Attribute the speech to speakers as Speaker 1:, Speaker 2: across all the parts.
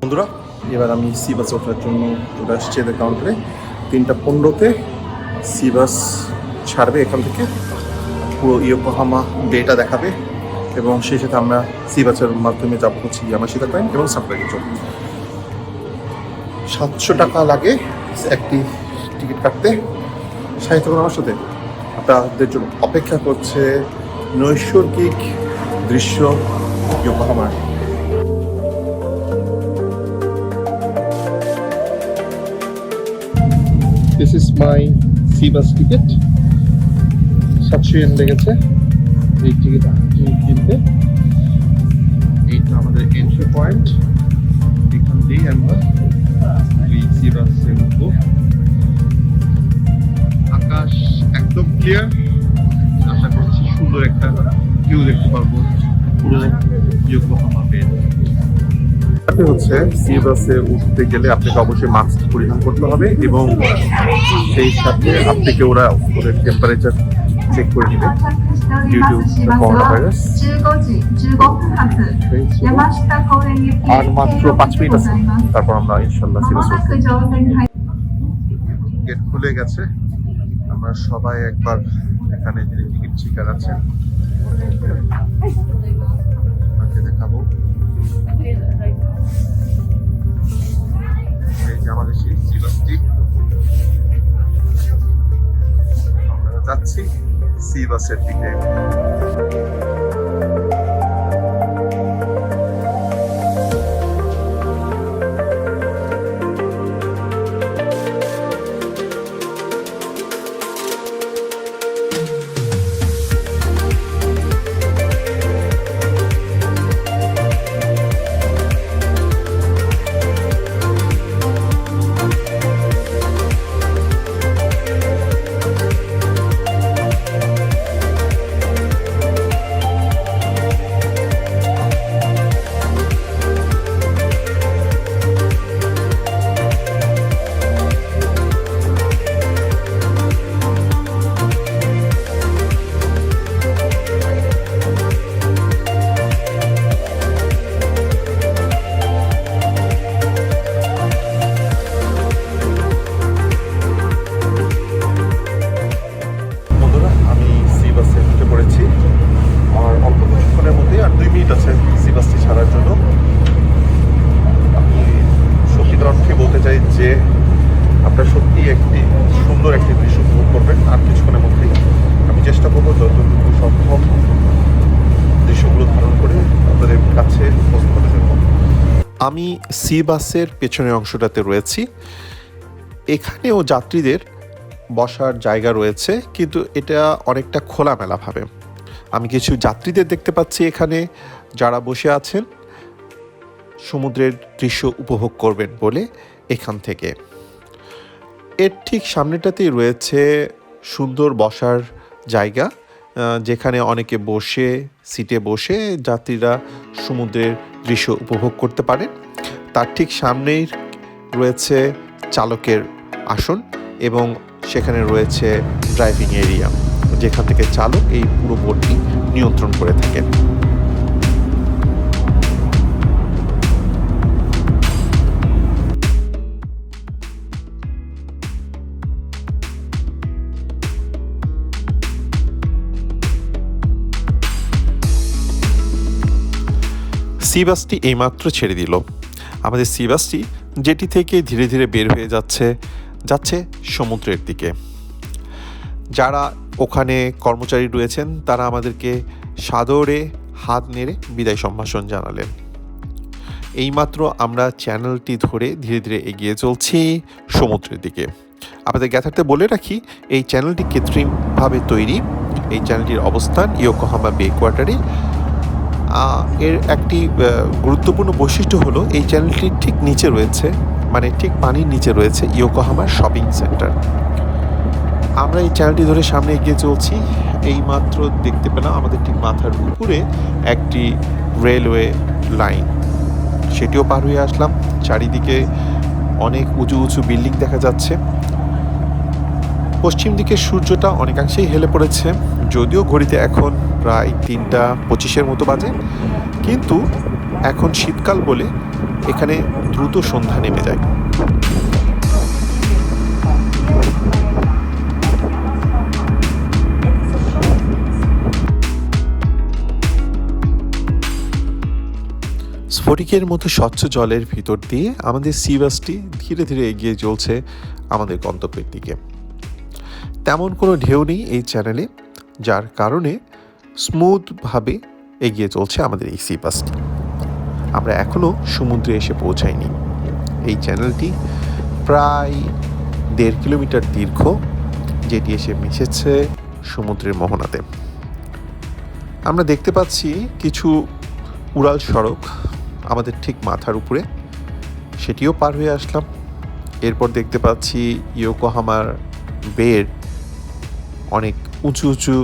Speaker 1: বন্ধুরা, এবার আমি সি বাস ওঠার জন্য চলে আসছি এদের কাউন্টারে তিনটা পনেরোতে সি বাস ছাড়বে এখান থেকে। পুরো ইয়োকোহামা ডেটা দেখাবে এবং সেই সাথে আমরা সি বাসের মাধ্যমে যাব হচ্ছে ইয়ামাশিতা পয়েন্ট এবং সাপ্লাইয়ের জন্য। সাতশো টাকা লাগে একটি টিকিট কাটতে। সাহিত্য আমার সাথে। আপনাদের জন্য অপেক্ষা করছে নৈসর্গিক দৃশ্য ইয়োকোহামার this is my sea bus ticket সাতশো এন লেগেছে এই টিকিট কিনতে। এইটা আমাদের এন্ট্রি পয়েন্ট এখান দিয়েই আমরা সি বাসে উঠবো। আকাশ একদম ক্লিয়ার আশা করছি সুন্দর একটা ভিউ দেখতে পারব। পুরো ইয়োকোহামা তাতে হচ্ছে সি বাসে উঠতে গেলে আপনাকে অবশ্যই মাস্ক পরিধান করতে হবে এবং সেই সাথে আপনাকে ওরা ওদের টেম্পারেচার চেক করে নেবে
Speaker 2: ডিউ
Speaker 1: আর মাত্র পাঁচ মিনিট আছে। তারপর আমরা ইনশাল্লাহ গেট খুলে গেছে। আমরা সবাই একবার এখানে টিকিট শিকার আছে দেখাবো। আমাদের সেই সি বাসটি আমরা যাচ্ছি সি বাসের দিকে আমি সি বাসের পেছনের অংশটাতে রয়েছি। এখানেও যাত্রীদের বসার জায়গা রয়েছে, কিন্তু এটা অনেকটা খোলামেলাভাবে আমি কিছু যাত্রীদের দেখতে পাচ্ছি এখানে যারা বসে আছেন, সমুদ্রের দৃশ্য উপভোগ করবেন বলে এখান থেকে। এর ঠিক সামনেটাতেই রয়েছে সুন্দর বসার জায়গা। যেখানে অনেকে বসে, সিটে বসে যাত্রীরা সমুদ্রের দৃশ্য উপভোগ করতে পারে তার ঠিক সামনেই রয়েছে চালকের আসন এবং সেখানে রয়েছে ড্রাইভিং এরিয়া, যেখান থেকে চালক এই পুরো বোটটি নিয়ন্ত্রণ করে থাকেন। সি বাসটি এইমাত্র ছেড়ে দিল। আমাদের সি বাসটি যেটি থেকে ধীরে ধীরে বের হয়ে যাচ্ছে যাচ্ছে সমুদ্রের দিকে। যারা ওখানে কর্মচারী রয়েছেন, তারা আমাদেরকে সাদরে হাত নেড়ে বিদায় সম্ভাষণ জানালেন। এইমাত্র আমরা চ্যানেলটি ধরে ধীরে ধীরে এগিয়ে চলছি সমুদ্রের দিকে। আপনাদের জ্ঞাতার্থে বলে রাখি, এই চ্যানেলটি কৃত্রিমভাবে তৈরি। এই চ্যানেলটির অবস্থান ইয়োকোহামা বে কোয়ার্টারে এর একটি গুরুত্বপূর্ণ বৈশিষ্ট্য হলো এই চ্যানেলটির ঠিক নিচে রয়েছে মানে ঠিক পানির নিচে রয়েছে ইয়োকোহামার শপিং সেন্টার। আমরা এই চ্যানেলটি ধরে সামনে এগিয়ে চলছি। এই মাত্র দেখতে পেলাম আমাদের ঠিক মাথার উপরে একটি রেলওয়ে লাইন সেটিও পার হয়ে আসলাম। চারিদিকে অনেক উঁচু উঁচু বিল্ডিং দেখা যাচ্ছে। পশ্চিম দিকে সূর্যটা অনেকাংশেই হেলে পড়েছে। যদিও ঘড়িতে এখন প্রায় তিনটা পঁচিশের মতো বাজে, কিন্তু এখন শীতকাল বলে এখানে দ্রুত সন্ধ্যা নেমে যায়। স্ফটিকের মতো স্বচ্ছ জলের ভিতর দিয়ে আমাদের সি বাসটি ধীরে ধীরে এগিয়ে চলছে আমাদের গন্তব্যের দিকে। তেমন কোনো ঢেউ নেই এই চ্যানেলে যার কারণে স্মুথভাবে এগিয়ে চলছে আমাদের এই সি বাসটি। আমরা এখনও সমুদ্রে এসে পৌঁছাইনি। এই চ্যানেলটি প্রায় দেড় কিলোমিটার দীর্ঘ, যেটি এসে মিশেছে সমুদ্রের মোহনাতে। আমরা দেখতে পাচ্ছি কিছু উড়াল সড়ক আমাদের ঠিক মাথার উপরে। সেটিও পার হয়ে আসলাম। এরপর দেখতে পাচ্ছি ইয়োকোহামার বের অনেক উঁচু উঁচু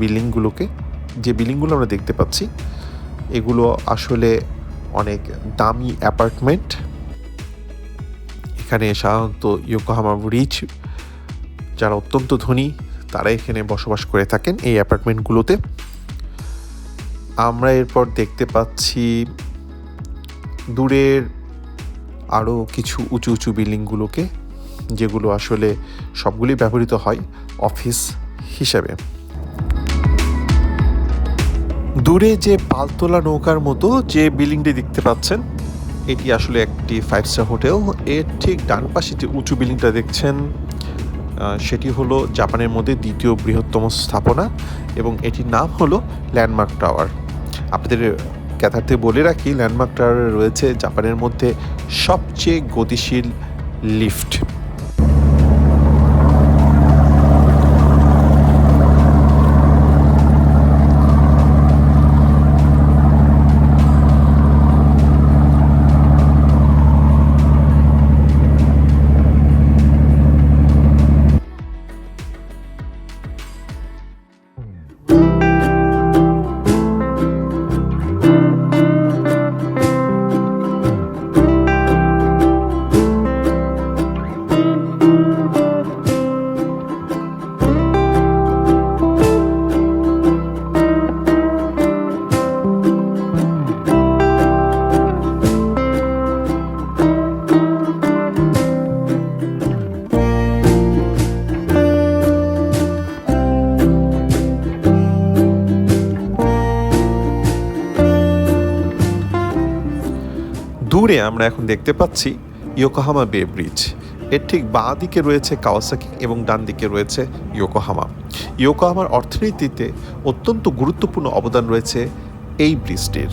Speaker 1: বিল্ডিংগুলোকে, যে বিল্ডিংগুলো আমরা দেখতে পাচ্ছি, এগুলো আসলে অনেক দামি অ্যাপার্টমেন্ট। এখানে সাধারণত ইয়োকোহামা রিচ যারা অত্যন্ত ধনী, তারা এখানে বসবাস করে থাকেন এই অ্যাপার্টমেন্টগুলোতে। আমরা এরপর দেখতে পাচ্ছি, দূরের আরও কিছু উঁচু উঁচু বিল্ডিংগুলোকে, যেগুলো আসলে সবগুলি ব্যবহৃত হয় অফিস হিসাবে। দূরে যে পালতোলা নৌকার মতো যে বিল্ডিংটি দেখতে পাচ্ছেন, এটি আসলে একটি ফাইভ স্টার হোটেল। এর ঠিক ডান পাশে যে উঁচু বিল্ডিংটা দেখছেন সেটি হলো জাপানের মধ্যে দ্বিতীয় বৃহত্তম স্থাপনা এবং এটির নাম হলো ল্যান্ডমার্ক টাওয়ার। আপনাদের ক্যাথার্থে বলে রাখি, ল্যান্ডমার্ক টাওয়ারে রয়েছে জাপানের মধ্যে সবচেয়ে গতিশীল লিফট। দূরে আমরা এখন দেখতে পাচ্ছি ইয়োকোহামা বে ব্রিজ। এর ঠিক বাঁ দিকে রয়েছে কাওয়াসাকি এবং ডান দিকে রয়েছে ইয়োকোহামা। ইয়োকোহামার অর্থনীতিতে অত্যন্ত গুরুত্বপূর্ণ অবদান রয়েছে এই ব্রিজটির।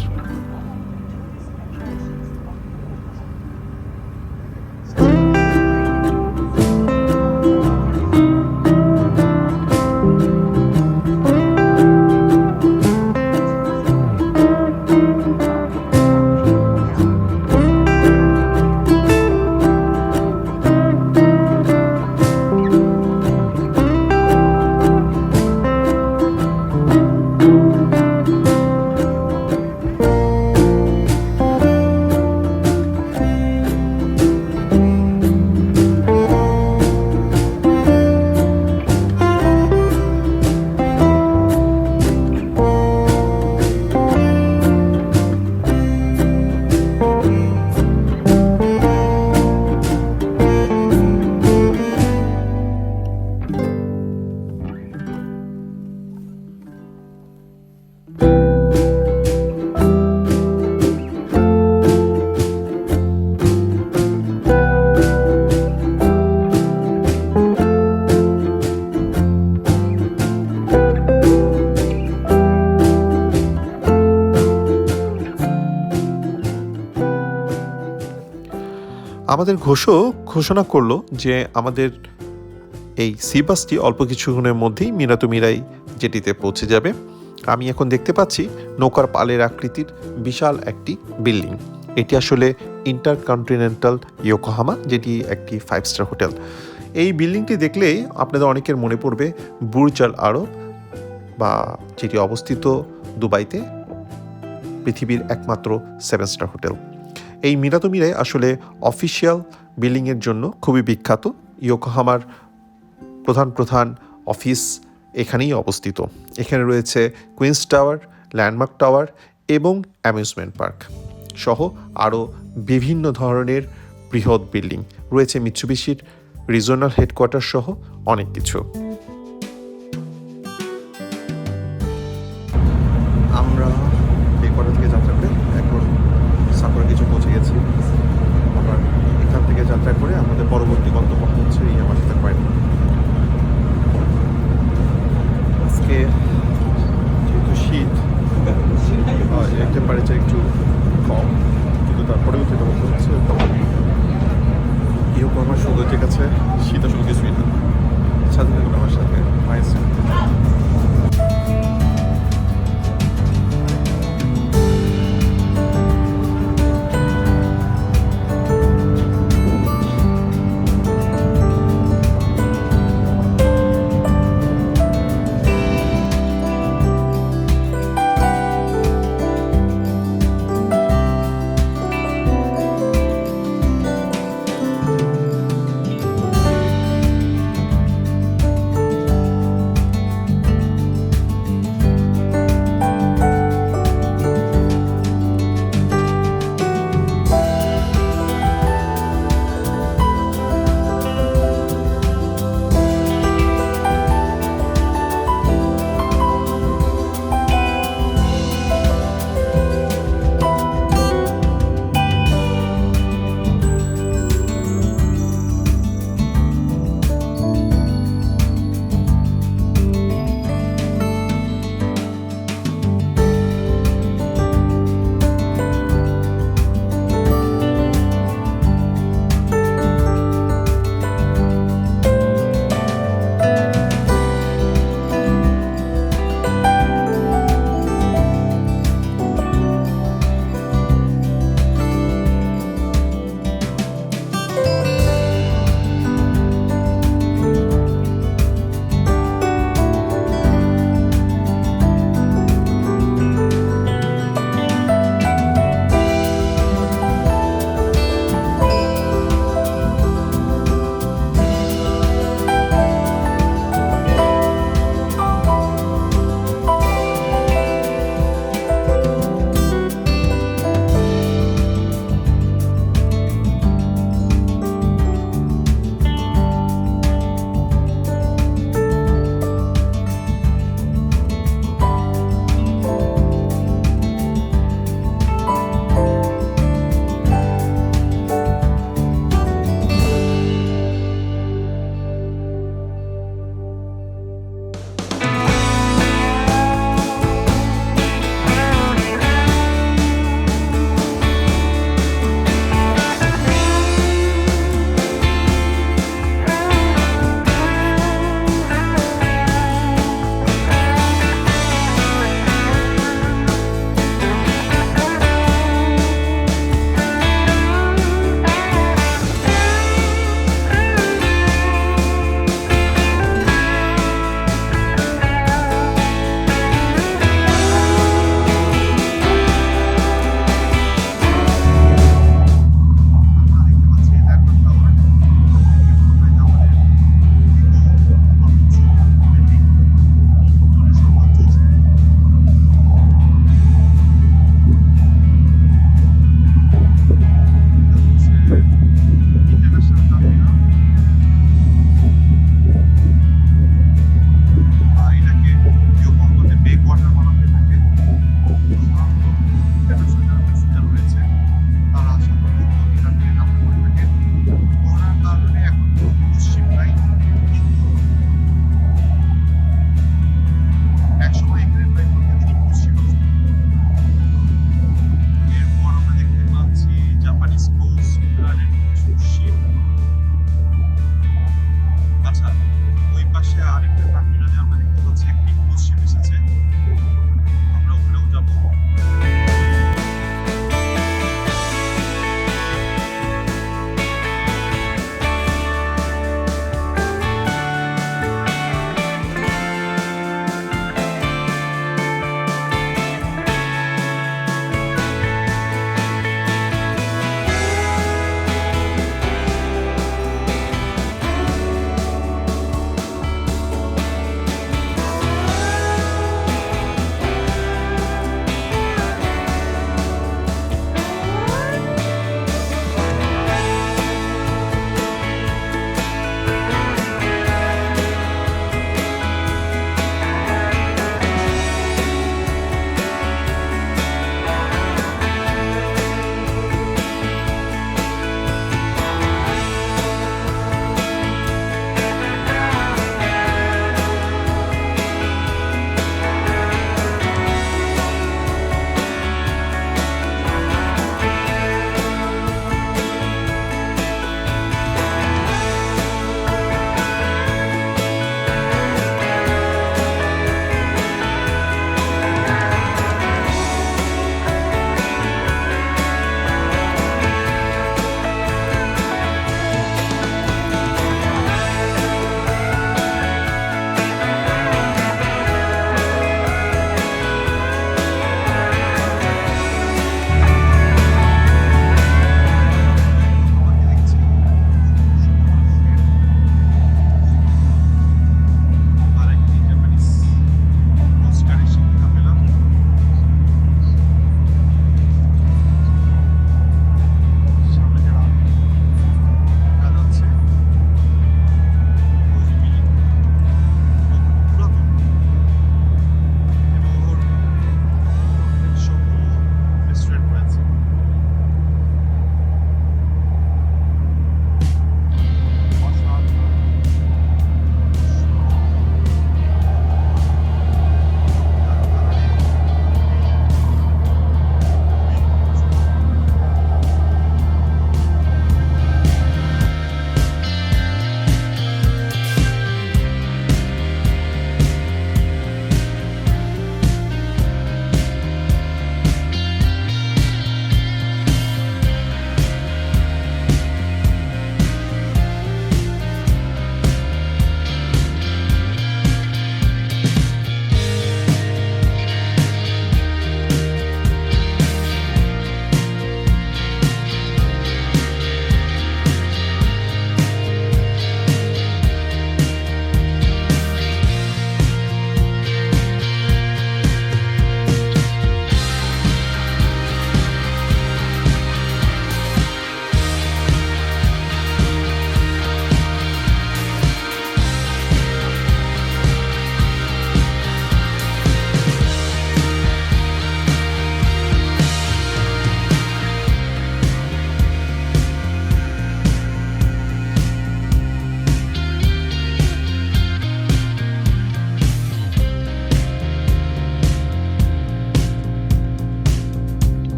Speaker 1: আমাদের ঘোষক ঘোষণা করল যে আমাদের এই সি বাসটি অল্প কিছুক্ষণের মধ্যেই মিরাতো মিরাই জেটিতে পৌঁছে যাবে। আমি এখন দেখতে পাচ্ছি নৌকার পালের আকৃতির বিশাল একটি বিল্ডিং। এটি আসলে ইন্টার কন্টিনেন্টাল ইয়োকোহামা, যেটি একটি ফাইভ স্টার হোটেল। এই বিল্ডিংটি দেখলেই আপনাদের অনেকের মনে পড়বে বুর্জ আল আরব বা যেটি অবস্থিত দুবাইতে পৃথিবীর একমাত্র সেভেন স্টার হোটেল। এই মিরাতো মিরাই আসলে অফিসিয়াল বিল্ডিংয়ের জন্য খুবই বিখ্যাত। ইয়োকোহামার প্রধান প্রধান অফিস এখানেই অবস্থিত। এখানে রয়েছে কুইন্স টাওয়ার, ল্যান্ডমার্ক টাওয়ার এবং অ্যামিউজমেন্ট পার্ক সহ আরও বিভিন্ন ধরনের বৃহৎ বিল্ডিং। রয়েছে মিৎসুবিশির রিজনাল হেডকোয়ার্টার সহ অনেক কিছু।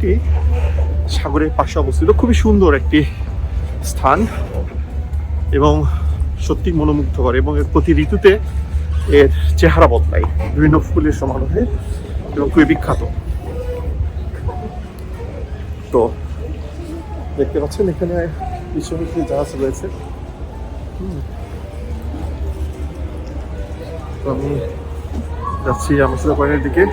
Speaker 1: এটি সাগরের পাশে অবস্থিত। খুবই সুন্দর একটি স্থান এবং সত্যি মনোমুগ্ধকর এবং এর প্রতি ঋতুতে এর চেহারা বদলায়। বিভিন্ন ফুলের সমারোহে এবং খুবই বিখ্যাত। তো দেখতে পাচ্ছেন এখানে পিছনে একটি জাহাজ রয়েছে। আমি যাচ্ছি আমার দিকে।